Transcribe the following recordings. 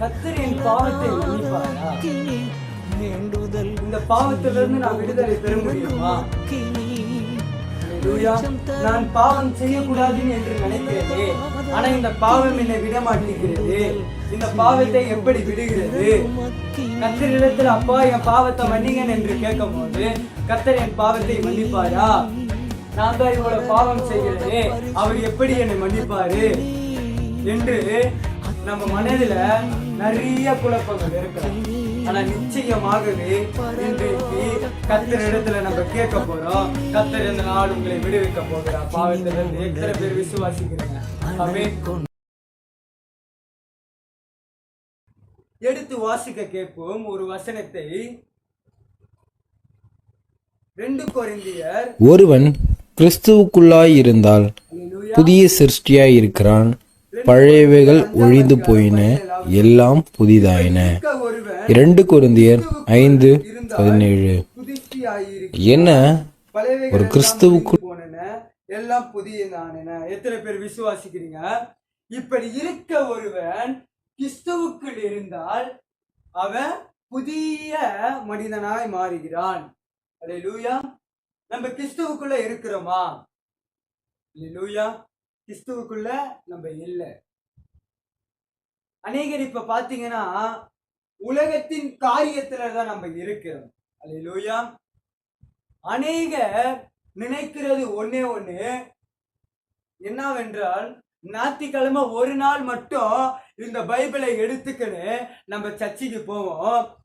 கத்தர் என் பாவத்தை மன்னிப்பாரா இந்த பாவத்திலிருந்து நான் விடுதலை பெற முடியுமா. நான் பாவம் செய்யக்கூடாதுன்னு என்று நினைக்கிறேனே. ஆனா இந்த பாவம் என்னை விட மாட்டேங்கிறது இந்த பாவத்தை எப்படி விடுகிறது? கத்தரிடத்தில் அப்பா என் பாவத்தை மன்னிங்கன்னு என்று கேட்கும் போது கத்தர் என் பாவத்தை மன்னிப்பாரா? நான் தான் இவ்வளவு பாவம் செய்கிறேனே. அவர் எப்படி என்னை மன்னிப்பாரு? என்று நம்ம மனதில நிறைய குழப்பங்கள் இருக்கலாம் ஆனா நிச்சயமாகவே இன்றைக்கு கத்தர் இடத்துல நம்ம கேட்க போறோம். கத்தர் இந்த நாள் உங்களை விடுவிக்க போகிறார். பாவத்திலிருந்து எத்தனை பேர் விசுவாசிக்கிறீங்க? ஆமென். எடுத்து வாசிக்க கேட்போம். ஒரு வசனத்தை ரெண்டு கொரிந்தியர் ஒருவன் கிறிஸ்துவுக்குள்ளாய் இருந்தால். புதிய சிருஷ்டியாய் இருக்கிறான். பழையவைகள் ஒழிந்து போயின. எல்லாம் புதிதாயின. ஒருவன் இரண்டு குருந்தியர் ஐந்து பதினேழு. என்ன? ஒரு கிறிஸ்துவுக்கு எல்லாம் புதிய எத்தனை பேர் விசுவாசிக்கிறீங்க? இப்படி இருக்க ஒருவன் கிறிஸ்துவுக்குள் இருந்தால் அவன் புதிய மனிதனாய் மாறுகிறான். அல்லேலூயா நம்ம கிறிஸ்துவுக்குள்ள இருக்கிறோமா? லூயா கிறிஸ்துவுக்குள்ள நம்ம இல்லை. அநேகர் இப்ப பாத்தீங்கன்னா உலகத்தின் காரியத்துல தான் நம்ம இருக்கிறோம். அல்லேலூயா. அநேகர் நினைக்கிறது ஒன்னே ஒண்ணு என்னவென்றால் ஞாத்திக்கிழமை ஒரு நாள் மட்டும் இந்த பைபிளை எடுத்துக்கின்னு நம்ம சர்ச்சுக்கு போவோம்.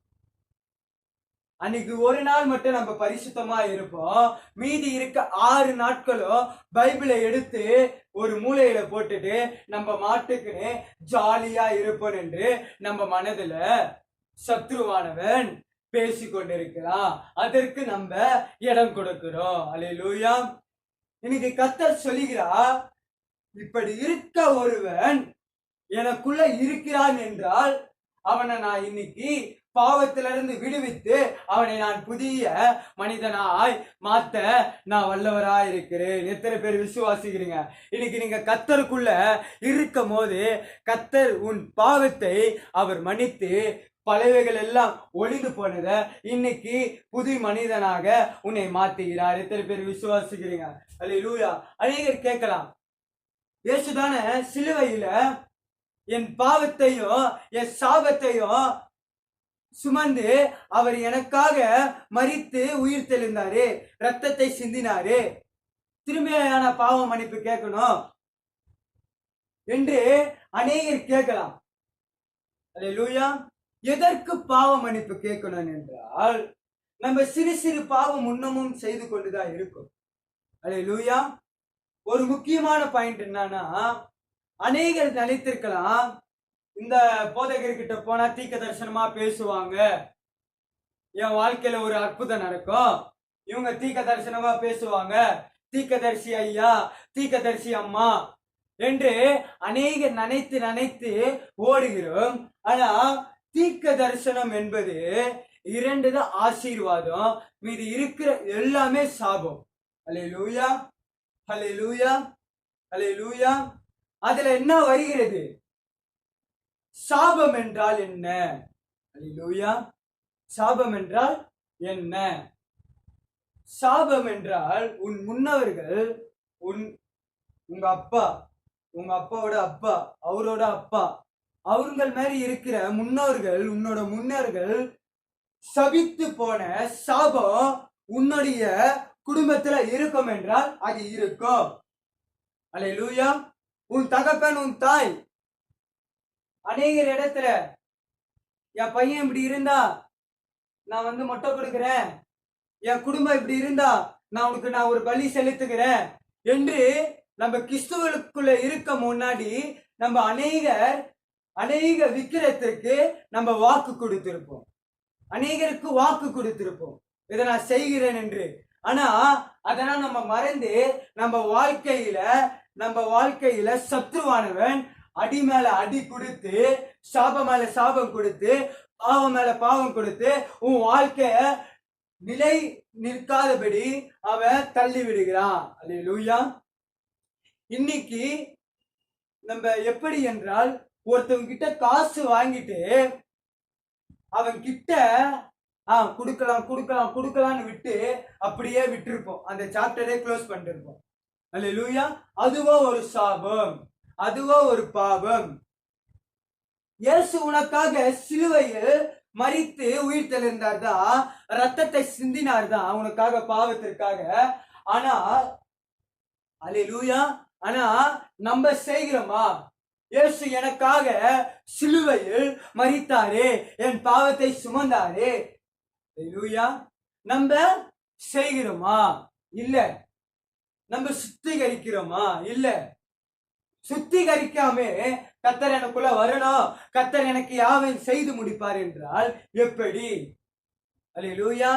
அன்னைக்கு ஒரு நாள் மட்டும் நம்ம பரிசுத்தமா இருப்போம். மீதி இருக்க ஆறு நாட்களும் பைபிளை எடுத்து ஒரு மூலையில போட்டுட்டு நம்ம மாட்டுக்குன்னு ஜாலியா இருப்போம் என்று நம்ம மனதுல சத்ருவானவன் பேசி கொண்டிருக்கிறான் அதற்கு நம்ம இடம் கொடுக்கிறோம். லூயா இன்னைக்கு கத்தர் சொல்லுகிறா இப்படி இருக்க ஒருவன் எனக்குள்ள இருக்கிறான் என்றால் அவனை நான் இன்னைக்கு பாவத்திலிருந்து விடுவித்து அவனை நான் புதிய மனிதனாய் மாத்த நான் வல்லவராய் இருக்கிறேன் எத்தனை பேர் விசுவாசிக்கிறீங்க? இன்னைக்கு நீங்க கத்தருக்குள்ள இருக்கும் போது கத்தர் உன் பாவத்தை அவர் மன்னித்து பழையவைகள் எல்லாம் ஒளிந்து போனத இன்னைக்கு புது மனிதனாக உன்னை மாத்துகிறார் எத்தனை பேர் விசுவாசிக்கிறீங்க? அல்லேலூயா அநேகர் கேட்கலாம். இயேசுதான சிலுவையில என் பாவத்தையும் என் சாபத்தையும் சுமந்து அவர் எனக்காக மறித்து உயிர் தெளிந்தாரு ரத்தத்தை சிந்தினாரு. திரும்பியான பாவம் மன்னிப்பு கேட்கணும் என்று அநேகர் கேட்கலாம். அல்லேலூயா. எதற்கு பாவ மன்னிப்பு கேட்கணும் என்றால் நம்ம சிறு சிறு பாவம் உண்ணமும் செய்து கொண்டுதான் இருக்கும். அல்லேலூயா. ஒரு முக்கியமான பாயிண்ட் என்னன்னா அநேகர் நினைத்திருக்கலாம் இந்த போதகர்கிட்ட போனா தீக்க தரிசனமா பேசுவாங்க. என் வாழ்க்கையில ஒரு அற்புதம் நடக்கும். இவங்க தீக்க தரிசனமா பேசுவாங்க. தீக்கதரிசி ஐயா தீக்கதரிசி அம்மா என்று அநேகர் நினைத்து நினைத்து ஓடுகிறோம். ஆனா தீக்க தரிசனம் என்பது இரண்டு தான் ஆசீர்வாதம் மீது இருக்கிற எல்லாமே சாபம். அலே லூயா அலே லூயா அலே லூயா அதுல என்ன வருகிறது? சாபம் என்றால் என்ன? அல்லேலூயா சாபம் என்றால் என்ன? சாபம் என்றால் உன் முன்னவர்கள் உன் உங்க அப்பா உங்க அப்பாவோட அப்பா அவரோட அப்பா அவங்கள் மாதிரி இருக்கிற முன்னோர்கள் உன்னோட முன்னோர்கள் சபித்து போன சாபம் உன்னுடைய குடும்பத்துல இருக்கும் என்றால் அது இருக்கும். அல்லேலூயா உன் தகப்பன் உன் தாய் அநேகர் இடத்துல என் பையன் இப்படி இருந்தா நான் வந்து மொட்டை கொடுக்குறேன். என் குடும்பம் இப்படி இருந்தா நான் உனக்கு நான் ஒரு பலி செலுத்துகிறேன். என்று நம்ம கிறிஸ்துவனுக்குள்ள இருக்க முன்னாடி நம்ம அநேகர் அநேக விக்கிரத்திற்கு நம்ம வாக்கு கொடுத்திருப்போம். அநேகருக்கு வாக்கு கொடுத்திருப்போம். இதை நான் செய்கிறேன் என்று. ஆனா அதெல்லாம் நம்ம மறந்து நம்ம வாழ்க்கையில நம்ம வாழ்க்கையில சத்ருவானவன் அடி மேல அடி கொடுத்து சாபம் மேல சாபம் கொடுத்து பாவம் மேல பாவம் கொடுத்து உன் வாழ்க்கைய நிலை நிற்காதபடி அவன் தள்ளி விடுகிறான். அல்லேலூயா. இன்னைக்கு நம்ம எப்படி என்றால் ஒருத்தவங்க கிட்ட காசு வாங்கிட்டு அவன் கிட்ட ஆ கொடுக்கலாம் கொடுக்கலாம் கொடுக்கலாம்னு விட்டு அப்படியே விட்டுருப்போம். அந்த சாப்டரே க்ளோஸ் பண்ணிருப்போம் அல்ல லூயா அதுவோ ஒரு சாபம். அதுவோ ஒரு பாவம். இயேசு உனக்காக சிலுவையில் மறித்து உயிர் தெளிந்தார் தான் ரத்தத்தை சிந்தினார் தான் உனக்காக பாவத்திற்காக? ஆனா அல்லேலூயா ஆனா நம்ம செய்கிறோமா? இயேசு எனக்காக சிலுவையில் மறித்தாரே என் பாவத்தை சுமந்தாரே. லூயா நம்ம செய்கிறோமா? இல்ல. நம்ம சுத்திகரிக்கிறோமா? இல்ல. சுத்திகரிக்காமே. கத்தர் எனக்குள்ள வரணும். கத்தர் எனக்கு யாவை செய்து முடிப்பார் என்றால் எப்படி? அல்லேலூயா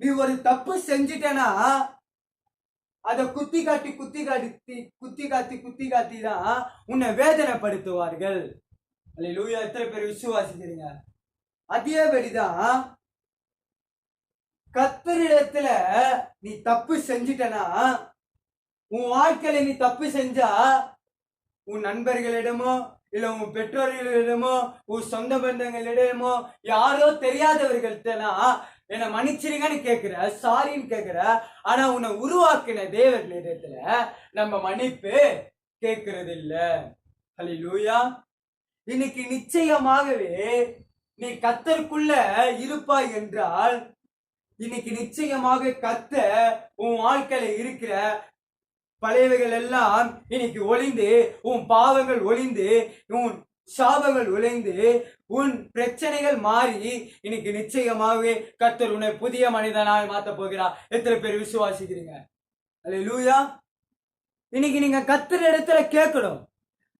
நீ ஒரு தப்பு செஞ்சிட்டனா அதை குத்தி காட்டி குத்தி காட்டி குத்தி காத்தி குத்தி காட்டி தான் உன்னை வேதனைப்படுத்துவார்கள். அல்லேலூயா எத்தனை பேர் விசுவாசிக்கிறீங்க? அதேபடிதான் கத்தரிடத்துல நீ தப்பு செஞ்சிட்டனா உன் வாழ்க்கையில நீ தப்பு செஞ்சா உன் நண்பர்களிடமோ இல்ல உன் பெற்றோர்களிடமோ உன் சொந்த பந்தங்களிடமோ யாரோ தெரியாதவர்கள்ட்டனா என்ன மன்னிச்சிருங்கன்னு கேக்குற சாரின்னு கேக்குற ஆனா உன்னை உருவாக்கின தேவர்களிடத்துல நம்ம மன்னிப்பு கேட்கறது இல்ல லூயா இன்னைக்கு நிச்சயமாகவே நீ கத்தருக்குள்ள இருப்பாய் என்றால் இன்னைக்கு நிச்சயமாக கத்த உன் வாழ்க்கையில இருக்கிற பழையவைகள் எல்லாம் இன்னைக்கு ஒளிந்து உன் பாவங்கள் ஒளிந்து உன் சாபங்கள் ஒளிந்து உன் பிரச்சனைகள் மாறி இன்னைக்கு நிச்சயமாகவே கத்தர் உன்னை புதிய மனிதனாக மாத்த போகிறார். எத்தனை பேர் விசுவாசிக்கிறீங்க? அல்லேலூயா இன்னைக்கு நீங்க கத்தர் இடத்துல கேட்கணும்.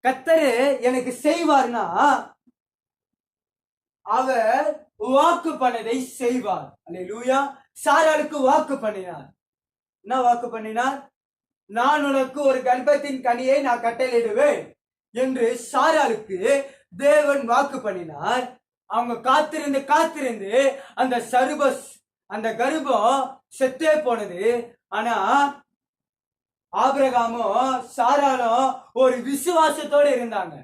கத்தரு எனக்கு செய்வார்னா அவர் வாக்கு பண்ணதை செய்வார். அல்ல லூயா சாராளுக்கு வாக்கு பண்ணினார். என்ன வாக்கு பண்ணினார்? நான் உனக்கு ஒரு கர்ப்பத்தின் கனியை நான் கட்டளையிடுவேன் என்று சாராளுக்கு தேவன் வாக்கு பண்ணினார். அவங்க காத்திருந்து காத்திருந்து அந்த சருப அந்த கர்ப்பம் செத்தே போனது. ஆனா ஆபிரகாமும் சாராலும் ஒரு விசுவாசத்தோட இருந்தாங்க.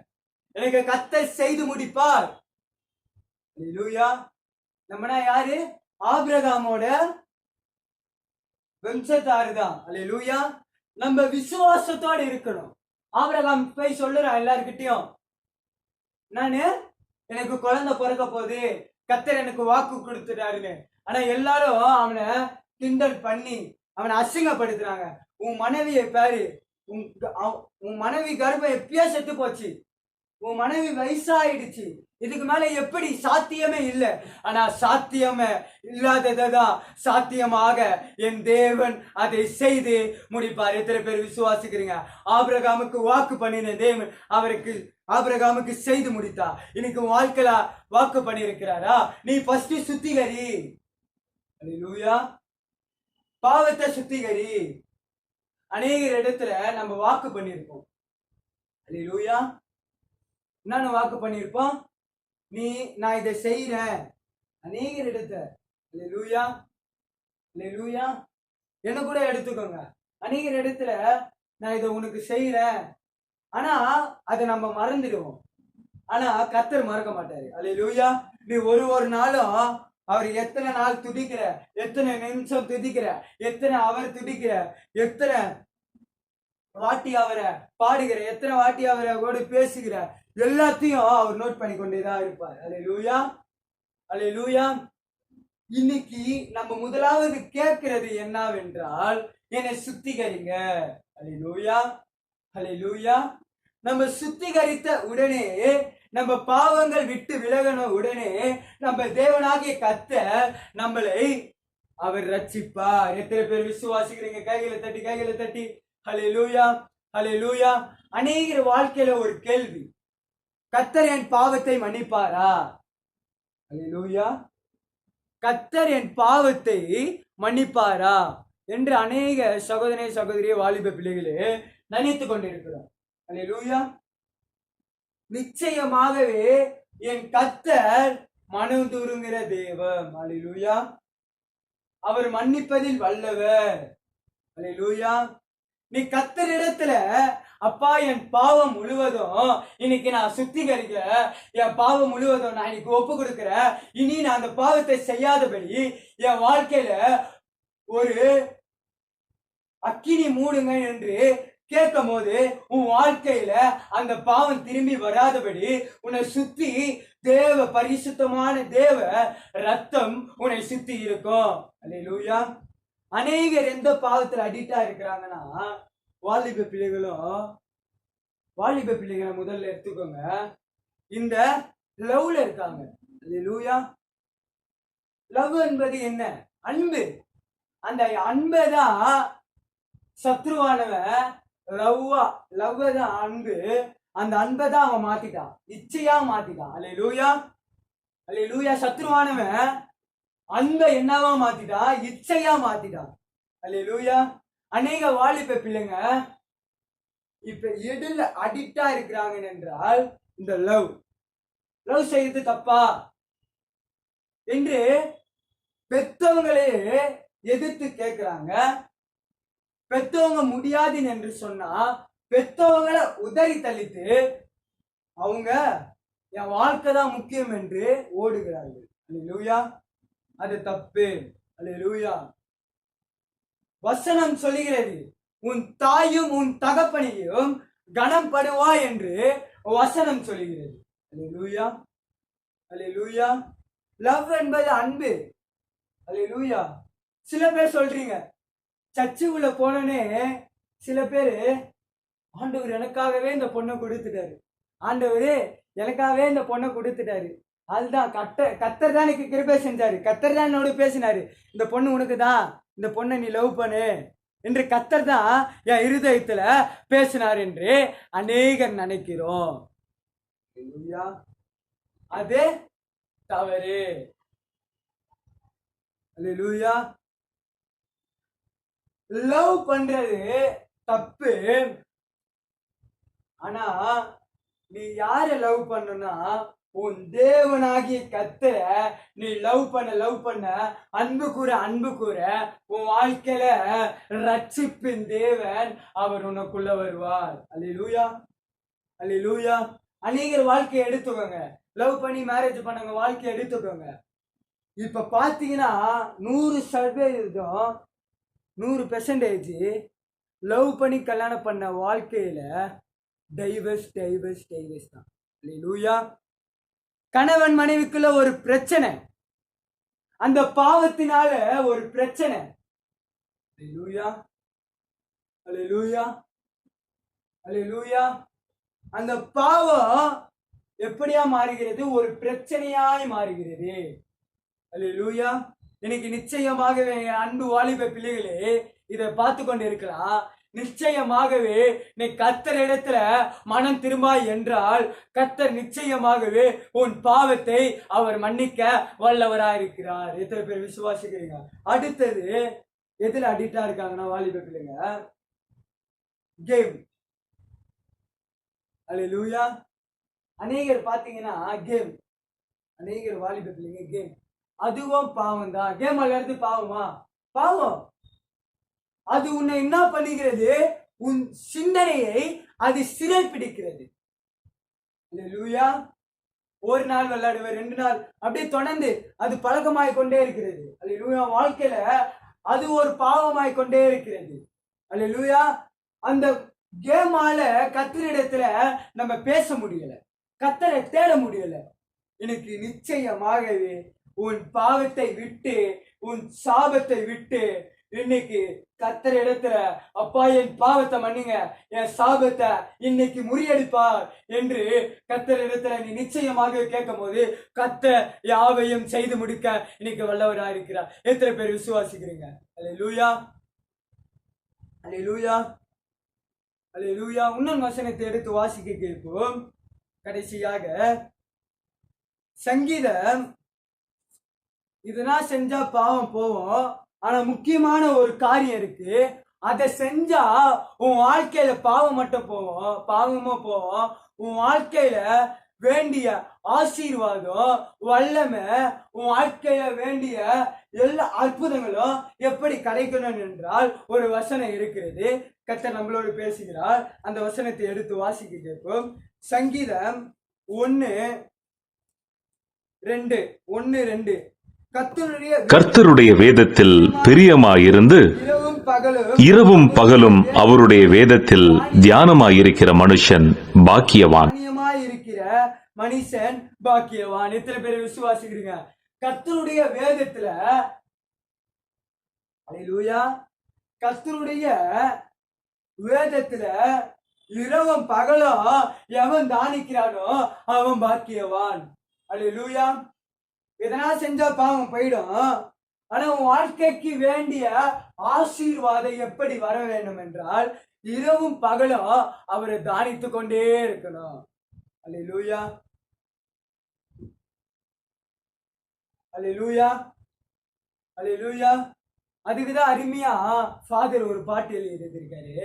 எனக்கு கத்தை செய்து முடிப்பார். லூயா நம்மனா யாரு? ஆபிரகாமோட வம்சத்தாரு தான். அல்லேலூயா நம்ம விசுவாசத்தோடு இருக்கணும். ஆபிரகாம் போய் சொல்லுறான் எல்லாருக்கிட்டையும் நானு எனக்கு குழந்தை பிறக்க போகுது. கத்தர் எனக்கு வாக்கு கொடுத்துட்டாருன்னு. ஆனா எல்லாரும் அவனை கிண்டல் பண்ணி அவனை அசிங்கப்படுத்துறாங்க. உன் மனைவியை பாரு. உன் உன் மனைவி கர்ப்பம் எப்பயோ செத்து போச்சு. உன் மனைவி வயசாயிடுச்சு. இதுக்கு மேல எப்படி சாத்தியமே இல்லை. ஆனா சாத்தியமே இல்லாததான் சாத்தியமாக என் தேவன் அதை செய்து முடிப்பார். எத்தனை பேர் விசுவாசிக்கிறீங்க? ஆபிரகாமுக்கு வாக்கு பண்ணின தேவன் அவருக்கு ஆபிரகாமுக்கு செய்து முடித்தா. இன்னைக்கு உன் வாழ்க்கையில வாக்கு பண்ணியிருக்கிறாரா? நீ ஃபர்ஸ்ட் சுத்திகரி. லூயா பாவத்தை சுத்திகரி. அநேக இடத்துல நம்ம வாக்கு பண்ணியிருக்கோம் லூயா என்னன்னு வாக்கு பண்ணியிருப்போம். நீ நான் இதை செய்கிறேன் அநேகர் இடத்துல இல்லை லூயா என்ன கூட எடுத்துக்கோங்க. அநேகர் இடத்துல நான் இதை உனக்கு செய்கிறேன் ஆனால் அதை நம்ம மறந்துடுவோம். ஆனா கத்தர் மறக்க மாட்டாரு. அல்லேலூயா நீ ஒரு ஒரு நாளும் அவர் எத்தனை நாள் துடிக்கிற எத்தனை நிமிஷம் துதிக்கிற எத்தனை அவர் துடிக்கிற எத்தனை வாட்டி அவரை பாடுகிற எத்தனை வாட்டி அவரை கூட பேசுகிற எல்லாத்தையும் அவர் நோட் பண்ணி கொண்டேதான் இருப்பார். அலே லூயா அலே லூயா இன்னைக்கு நம்ம முதலாவது கேட்கிறது என்னவென்றால் என்னை சுத்திகரிங்க. அலே லூயா அலே லூயா நம்ம சுத்திகரித்த உடனே நம்ம பாவங்கள் விட்டு விலகன உடனே நம்ம தேவனாகிய கத்த நம்மளை அவர் ரட்சிப்பார். எத்தனை பேர் விசுவாசிக்கிறீங்க? கைகளை தட்டி கைகளை தட்டி. ஹலே லூயா ஹலே லூயா அநேகர் வாழ்க்கையில ஒரு கேள்வி. கத்தர் என் பாவத்தை மன்னிப்பாரா? அலையூயா லூயா கத்தர் என் பாவத்தை மன்னிப்பாரா? என்று அநேக சகோதரி சகோதரிய வாலிப பிள்ளைகளே நினைத்து கொண்டிருக்கிறோம். அலையூயா லூயா நிச்சயமாகவே என் கத்தர் மனம் தூருங்கிற தேவம் அலையூயா அவர் மன்னிப்பதில் வல்லவர். அலையூயா நீ கத்தரிடத்துல அப்பா என் பாவம் முழுவதும் இன்னைக்கு நான் சுத்திகரிக்க என் பாவம் முழுவதும் நான் இன்னைக்கு ஒப்பு கொடுக்குறேன் இனி நான் அந்த பாவத்தை செய்யாதபடி என் வாழ்க்கையில ஒரு அக்கினி மூடுங்க என்று கேட்கும் போது உன் வாழ்க்கையில அந்த பாவம் திரும்பி வராதபடி உன்னை சுத்தி தேவ பரிசுத்தமான தேவ ரத்தம் உன்னை சுத்தி இருக்கும். அல்லேலூயா அநேகர் எந்த பாவத்துல அடிக்டா இருக்கிறாங்கன்னா வாலிப பிள்ளைகளும் வாலிப பிள்ளைகளை முதல்ல எடுத்துக்கோங்க. இந்த லவ்ல இருக்காங்க. அல்லேலூயா லவ் என்பது என்ன? அன்பு. அந்த அன்பை தான் சத்ருவானவன் லவ்வா லவ் தான் அன்பு. அந்த அன்பை தான் அவன் மாத்திட்டான் இச்சையா மாத்திட்டான் அல்ல லூயா அல்ல லூயா சத்ருவானவன் அன்பை என்னவா மாத்திட்டான் இச்சையா மாத்திட்டான் அல்ல லூயா அநேக வாலிப பிள்ளைங்க இப்ப எதுல அடிக்டா இருக்கிறாங்க என்றால் இந்த லவ் லவ் செய்யறது தப்பா? என்று பெத்தவங்களே எதிர்த்து கேட்கிறாங்க. பெத்தவங்க முடியாது என்று சொன்னா பெத்தவங்களை உதறி தள்ளித்து அவங்க என் வாழ்க்கை தான் முக்கியம் என்று ஓடுகிறார்கள். அல்லேலூயா அது தப்பு. அல்லேலூயா வசனம் சொல்லுகிறது உன் தாயும் உன் தகப்பனையும் கனம் படுவா என்று வசனம் சொல்லுகிறது. அல்லேலூயா அல்லேலூயா. லவ் என்பது அன்பு. அல்லேலூயா. சில பேர் சொல்றீங்க சர்ச்சுக்குள்ள போனோடனே சில பேர் ஆண்டவர் எனக்காகவே இந்த பொண்ணை கொடுத்துட்டாரு. ஆண்டவர் எனக்காகவே இந்த பொண்ணை கொடுத்துட்டாரு. அதுதான் கத்த கத்தர் தான் எனக்கு கிருபை செஞ்சாரு. கத்தர் தான் என்னோட பேசினாரு. இந்த பொண்ணு உனக்கு தான் இந்த பொண்ணை நீ லவ் பண்ணு என்று கத்தர் தான் என் இருதயத்துல பேசினார் என்று அநேகர் நினைக்கிறோம். அது தவறு. அல்லேலூயா லவ் பண்றது தப்பு. ஆனா நீ யார லவ் பண்ணனா உன் தேவனாகிய கத்தர நீ லவ் பண்ண லவ் பண்ண அன்பு கூற அன்பு கூற உன் வாழ்க்கையில ரட்சிப்பின் தேவன் அவர் உனக்குள்ள வருவார். அல்லி லூயா அல்லி லூயா அநேகர் வாழ்க்கையை எடுத்துக்கோங்க. லவ் பண்ணி மேரேஜ் பண்ணவங்க வாழ்க்கையை எடுத்துக்கோங்க. இப்ப பாத்தீங்கன்னா நூறு சதவீதம் நூறு பெர்சன்டேஜ் லவ் பண்ணி கல்யாணம் பண்ண வாழ்க்கையில டைவர்ஸ் டைவர்ஸ் டைவர்ஸ் தான். லூயா கணவன் மனைவிக்குள்ள ஒரு பிரச்சனை. அந்த பாவத்தினால ஒரு பிரச்சனை. லூயா லூயா லூயா அந்த பாவம் எப்படியா மாறுகிறது? ஒரு பிரச்சனையாய் மாறுகிறது. அல்லேலூயா இன்னைக்கு நிச்சயமாகவே என் அன்பு வாலிப பிள்ளைகளே இதை பார்த்து கொண்டு இருக்கலாம் நிச்சயமாகவே நீ கத்தர் இடத்துல மனம் திரும்பாய் என்றால் கத்தர் நிச்சயமாகவே உன் பாவத்தை அவர் மன்னிக்க வல்லவராயிருக்கிறார். எத்தனை பேர் விசுவாசிக்கிறீங்க? அடுத்தது எதுல அடிக்டா இருக்காங்கன்னா வாலிப பிள்ளைங்க? கேம் அல்லேலூயா அநேகர் பாத்தீங்கன்னா கேம் அநேகர் வாலிப பிள்ளைங்க கேம் அதுவும் பாவம் தான் கேம் விளையாடுறது பாவமா? பாவம். அது உன்னை என்ன பண்ணுகிறது? உன் சிந்தனையை அது சிறை பிடிக்கிறது லூயா ஒரு நாள் விளையாடுவேன் ரெண்டு நாள். அப்படியே தொடர்ந்து அது பழக்கமாய் கொண்டே இருக்கிறது. அல்ல லூயா வாழ்க்கையில அது ஒரு பாவமாய் கொண்டே இருக்கிறது. அல்ல லூயா அந்த கேமால கத்திரிடத்துல நம்ம பேச முடியல. கத்தரை தேட முடியல. எனக்கு நிச்சயமாகவே உன் பாவத்தை விட்டு உன் சாபத்தை விட்டு இன்னைக்கு கத்தர் இடத்துல அப்பா என் பாவத்தை மன்னிங்க என் சாபத்தை இன்னைக்கு முறியடிப்பார் என்று கத்தர் இடத்துல நீ நிச்சயமாக கேட்கும் போது கத்த யாவையும் செய்து முடிக்க இன்னைக்கு வல்லவரா இருக்கிறார். எத்தனை பேர் விசுவாசிக்கிறீங்க? அல்ல லூயா அல்ல லூயா அல்ல லூயா இன்னொரு வசனத்தை எடுத்து வாசிக்க கேட்போம். கடைசியாக சங்கீதம் இதெல்லாம் செஞ்சா பாவம் போவோம். ஆனா முக்கியமான ஒரு காரியம் இருக்கு. அதை செஞ்சா உன் வாழ்க்கையில பாவம் மட்டும் போவோம் பாவமா போவோம் உன் வாழ்க்கையில வேண்டிய ஆசீர்வாதம் வல்லமை உன் வாழ்க்கையில வேண்டிய எல்லா அற்புதங்களும் எப்படி கிடைக்கணும் என்றால் ஒரு வசனம் இருக்கிறது. கர்த்தர் நம்மளோடு பேசுகிறார். அந்த வசனத்தை எடுத்து வாசிக்க கேட்போம். சங்கீதம் ஒன்று ரெண்டு ஒன்று ரெண்டு. கர்த்தருடைய கர்த்தருடைய வேதத்தில் பிரியமாயிருந்து இரவும் பகலும் இரவும் பகலும் அவருடைய வேதத்தில் தியானமாயிருக்கிற மனுஷன் பாக்கியவான். இருக்கிற மனுஷன் பாக்கியவான். எத்தனை பேர் விசுவாசிக்கிறீங்க? கர்த்தருடைய வேதத்துல கர்த்தருடைய வேதத்துல இரவும் பகலும் எவன் தானிக்கிறானோ அவன் பாக்கியவான். அல்லேலூயா எதனா செஞ்சா பாவம் போயிடும். ஆனா உன் வாழ்க்கைக்கு வேண்டிய ஆசீர்வாதம் எப்படி வர வேண்டும் என்றால் இரவும் பகலும் அவரை தானித்து கொண்டே இருக்கணும். அல்லேலூயா அல்ல லூயா அதுக்குதான் அருமையா ஃபாதர் ஒரு பாட்டு எழுதியிருக்காரு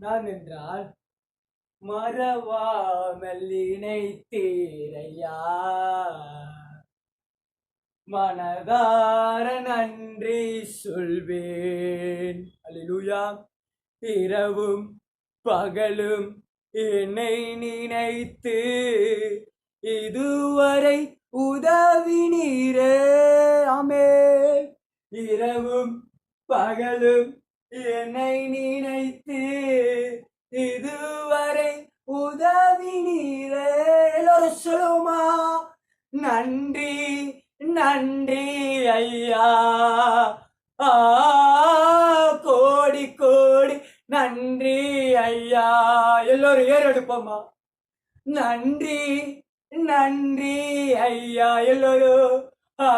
நான் என்றால் மறவாமல் இணைத்தீரையா மனதார நன்றி சொல்வேன். அலிலுயா இரவும் பகலும் என்னை நினைத்து இதுவரை உதவி நீரே அமே இரவும் பகலும் என்னை நினைத்து இதுவரை உதவி நீரே எல்லோரும் சொல்லுமா நன்றி. நன்றி ஐயா. ஆ கோடி கோடி நன்றி ஐயா. எல்லோரும் ஏறெடுப்போமா நன்றி நன்றி ஐயா. எல்லோரும் ஆ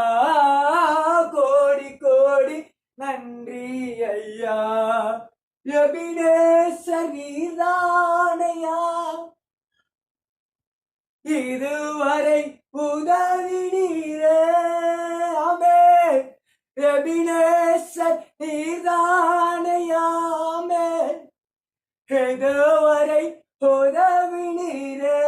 கோடி கோடி நன்றி ஐயா. எபினேசர் நீதானையா இதுவரை உதவி நீரே. ஆமே எபினேசர் நீதானையாமே இதுவரை உதவி நீரே.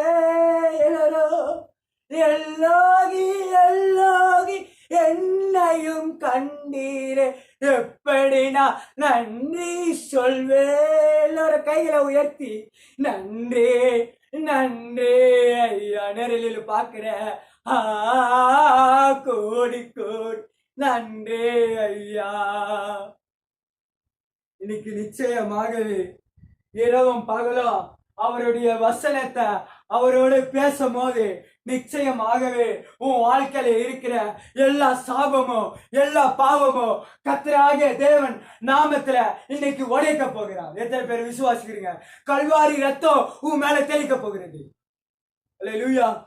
எல்லாரும் எல்லாகி எல்லாகி என்னையும் கண்டீரே. எப்படி நான் நன்றி சொல்வேன். எல்லாரும் கையில உயர்த்தி நன்றி. நன்றே ஐயா நேரில் பார்க்கிற ஆ கோடி கோடி நன்றி ஐயா. இன்னைக்கு நிச்சயமாகவே இரவும் பகலும் அவருடைய வசனத்தை அவரோடு பேசும்போது நிச்சயமாகவே உன் வாழ்க்கையில இருக்கிற எல்லா சாபமும் எல்லா பாவமும் கத்தராகிய தேவன் நாமத்துல இன்னைக்கு உடைக்க போகிறார். எத்தனை பேர் விசுவாசிக்கிறீங்க? கல்வாரி ரத்தம் உன் மேல தெளிக்க போகிறது. லூயா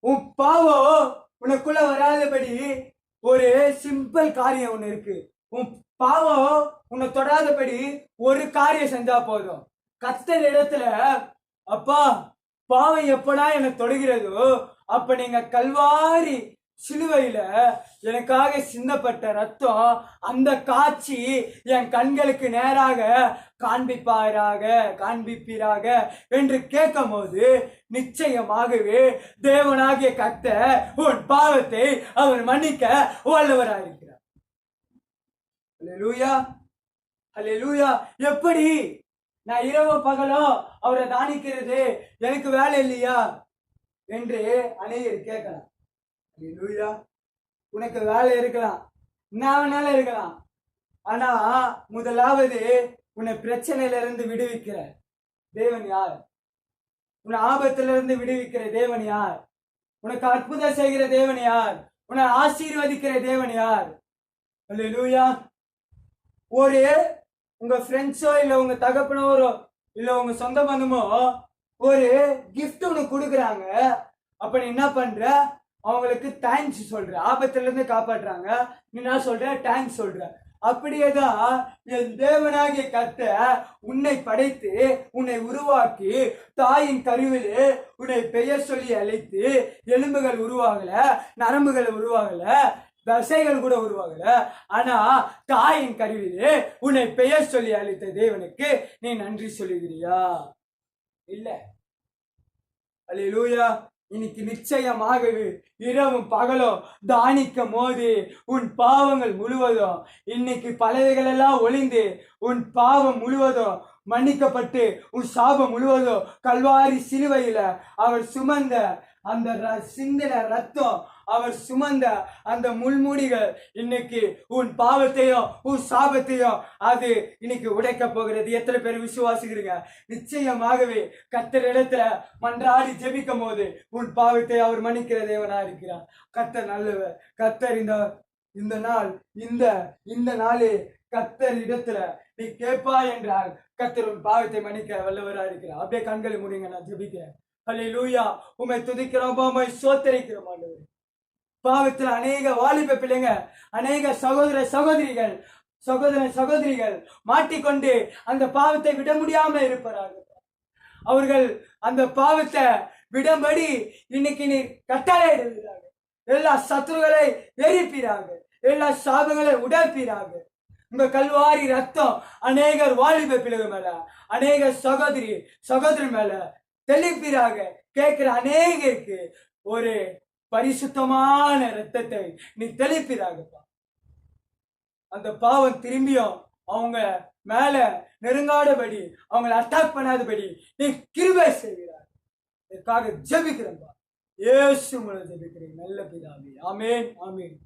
உன் பாவம் உனக்குள்ள வராதபடி ஒரு சிம்பிள் காரியம் ஒண்ணு இருக்கு. உன் பாவம் உன்னை தொடாதபடி ஒரு காரியம் செஞ்சா போதும். கத்தர் இடத்துல அப்பா பாவம் எப்படா என்னை தொடுகிறதோ அப்ப நீங்க கல்வாரி சிலுவையில எனக்காக சிந்தப்பட்ட ரத்தம் அந்த காட்சி என் கண்களுக்கு நேராக காண்பிப்பாராக காண்பிப்பீராக என்று கேட்கும் போது நிச்சயமாகவே தேவனாகிய கத்த உன் பாவத்தை அவர் மன்னிக்க வல்லவராயிருக்கிறார் அல்ல லூயா எப்படி நான் இரவு பகலோ அவரை தானிக்கிறது எனக்கு வேலை இல்லையா? என்று அநேகர் கேட்கலாம். அல்லேலூயா உனக்கு வேலை இருக்கலாம். என்ன வேணாலும் இருக்கலாம். ஆனா முதலாவது உன்னை பிரச்சனையில இருந்து விடுவிக்கிற தேவன் யார்? உன்னை ஆபத்துல இருந்து விடுவிக்கிற தேவன் யார்? உனக்கு அற்புதம் செய்கிற தேவன் யார்? உன்னை ஆசீர்வதிக்கிற தேவன் யார்? லூயா ஒரு உங்க ஃப்ரெண்ட்ஸோ இல்ல உங்க தகப்பனோரோ இல்ல உங்க சொந்த பந்தமோ ஒரு கிஃப்ட் ஒண்ணு கொடுக்குறாங்க. அப்ப நீ என்ன பண்ற? அவங்களுக்கு தேங்க்ஸ் சொல்ற. ஆபத்துல இருந்து காப்பாற்றுறாங்க நீ என்ன சொல்ற? தேங்க்ஸ் சொல்ற. அப்படியேதான் என் தேவனாகிய கத்த உன்னை படைத்து உன்னை உருவாக்கி தாயின் கருவிலே உன்னை பெயர் சொல்லி அழைத்து எலும்புகள் உருவாகல நரம்புகள் உருவாகல தசைகள் கூட உருவாகல. ஆனா தாயின் கருவிலே உன்னை பெயர் சொல்லி அழைத்த தேவனுக்கு நீ நன்றி சொல்லுகிறியா? இல்ல. அல்லூயா இன்னைக்கு நிச்சயமாகவே இரவும் பகலும் தானிக்கும் போது உன் பாவங்கள் முழுவதும் இன்னைக்கு பலவைகள் எல்லாம் ஒளிந்து உன் பாவம் முழுவதும் மன்னிக்கப்பட்டு உன் சாபம் முழுவதும் கல்வாரி சிலுவையில அவர் சுமந்த அந்த ர- சிந்தின ரத்தம் அவர் சுமந்த அந்த முள்முடிகள் இன்னைக்கு உன் பாவத்தையும் உன் சாபத்தையும் அது இன்னைக்கு உடைக்க போகிறது. எத்தனை பேர் விசுவாசிக்கிறீங்க? நிச்சயமாகவே கத்தர் இடத்துல மன்றாடி ஜெபிக்கும் போது உன் பாவத்தை அவர் மன்னிக்கிற தேவனா இருக்கிறார். கத்தர் நல்லவர். கத்தர் இந்த இந்த நாள் இந்த இந்த நாளே கத்தர் இடத்துல நீ கேட்பா என்றால் கத்தர் உன் பாவத்தை மன்னிக்க வல்லவரா இருக்கிறார். அப்படியே கண்களை முடிங்க நான் ஜெபிக்கிறேன். அல்லேலூயா உம்மை துதிக்கிறோம் உம்மை சோத்தரிக்கிறோம் ஆண்டவர். பாவத்தில் அநேக வாலிப பிள்ளைங்க அநேக சகோதர சகோதரிகள் சகோதர சகோதரிகள் மாட்டிக்கொண்டு அந்த பாவத்தை விட முடியாம இருப்பார்கள் அவர்கள் அந்த பாவத்தை விடும்படி இன்னைக்கு நீ கட்டளையிடுகிறார்கள் எல்லா சத்துருகளை எரிப்பீராக. எல்லா சாபங்களை உடைப்பீராக. உங்க கல்வாரி ரத்தம் அநேகர் வாலிப பிள்ளைங்க மேல அநேக சகோதரி சகோதரி மேல தெளிப்பீராக. கேட்கிற அநேகருக்கு ஒரு பரிசுத்தமான ரத்தத்தை நீ தெளிப்பிதாகப்பா. அந்த பாவம் திரும்பியும் அவங்க மேல நெருங்காடபடி அவங்களை அட்டாக் பண்ணாதபடி நீ கிருபை செய்கிறார் இதற்காக ஜெபிக்கிறேன்பா. இயேசு மூலம் ஜெபிக்கிறேன். நல்ல பிதாவே. ஆமேன் ஆமேன்.